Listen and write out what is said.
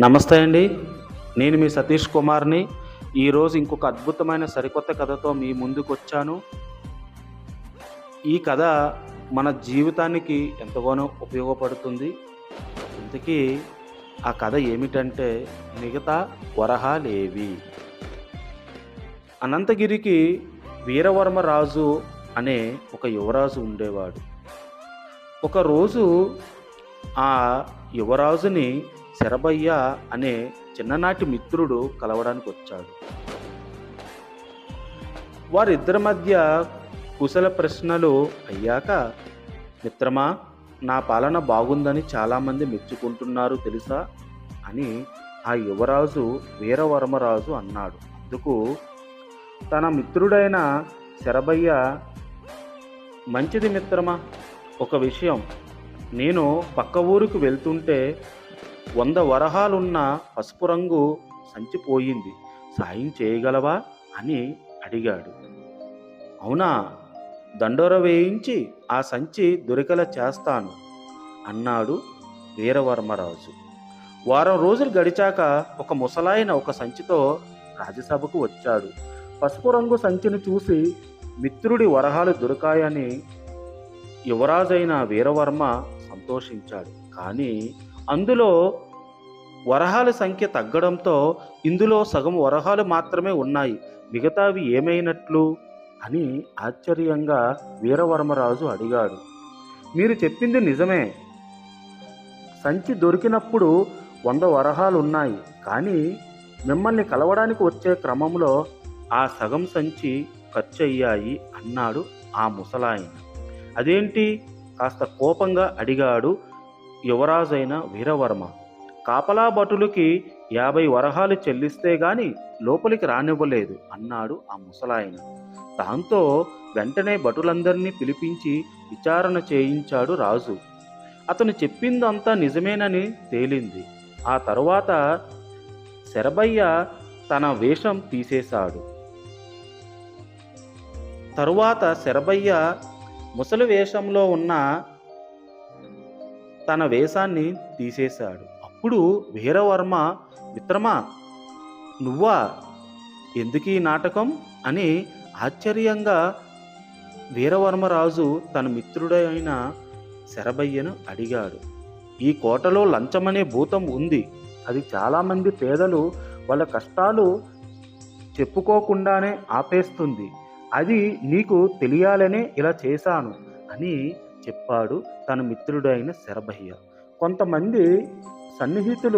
నమస్తే అండి. నేను మీ సతీష్ కుమార్ని. ఈరోజు ఇంకొక అద్భుతమైన సరికొత్త కథతో మీ ముందుకు వచ్చాను ఈ కథ మన జీవితానికి ఎంతగానో ఉపయోగపడుతుంది. ఇంతకీ ఆ కథ ఏమిటంటే మిగతా వరహాలేవి. అనంతగిరికి వీరవర్మ రాజు అనే ఒక యువరాజు ఉండేవాడు. ఒకరోజు ఆ యువరాజుని శరభయ్య అనే చిన్ననాటి మిత్రుడు కలవడానికి వచ్చాడు. వారిద్దరి మధ్య కుశల ప్రశ్నలు అయ్యాక మిత్రమా నా పాలన బాగుందని చాలామంది మెచ్చుకుంటున్నారు తెలుసా? అని ఆ యువరాజు వీరవర్మరాజు అన్నాడు. అందుకు తన మిత్రుడైన శరభయ్య మంచిది మిత్రమా ఒక విషయం. నేను పక్క ఊరికి వెళ్తుంటే వంద వరహాలున్న పసుపు రంగు సంచి పోయింది సాయం చేయగలవా? అని అడిగాడు. అవునా దండోర వేయించి ఆ సంచి దొరికల చేస్తాను అన్నాడు వీరవర్మరాజు. వారం రోజులు గడిచాక ఒక ముసలాయన ఒక సంచితో రాజ్యసభకు వచ్చాడు. పసుపు రంగు సంచిని చూసి మిత్రుడి వరహాలు దొరికాయని యువరాజైన వీరవర్మ సంతోషించాడు. కానీ అందులో వరహాల సంఖ్య తగ్గడంతో ఇందులో సగం వరహాలు మాత్రమే ఉన్నాయి. మిగతావి ఏమైనట్లు? అని ఆశ్చర్యంగా వీరవర్మరాజు అడిగాడు. మీరు చెప్పింది నిజమే. సంచి దొరికినప్పుడు వంద వరహాలు ఉన్నాయి. కానీ మిమ్మల్ని కలవడానికి వచ్చే క్రమంలో ఆ సగం సంచి ఖర్చు అయ్యాయి అన్నాడు ఆ ముసలాయన. అదేంటి? కాస్త కోపంగా అడిగాడు యువరాజైన వీరవర్మ. కాపలా భటులకి యాభై వరహాలు చెల్లిస్తే గాని లోపలికి రానివ్వలేదు అన్నాడు ఆ ముసలాయన. దాంతో వెంటనే భటులందరినీ పిలిపించి విచారణ చేయించాడు రాజు. అతను చెప్పిందంతా నిజమేనని తేలింది. ఆ తరువాత శరభయ్య తన వేషం తీసేశాడు. తరువాత శరభయ్య ముసలి వేషంలో ఉన్న తన వేషాన్ని తీసేశాడు. అప్పుడు వీరవర్మ మిత్రమా నువ్వా? ఎందుకు ఈ నాటకం? అని ఆశ్చర్యంగా వీరవర్మరాజు తన మిత్రుడైన శరభయ్యను అడిగాడు. ఈ కోటలో లంచమనే భూతం ఉంది. అది చాలామంది పేదలు వాళ్ళ కష్టాలు చెప్పుకోకుండానే ఆపేస్తుంది. అది నీకు తెలియాలనే ఇలా చేశాను అని చెప్పాడు తన మిత్రుడైన శరభయ్య. కొంతమంది సన్నిహితులు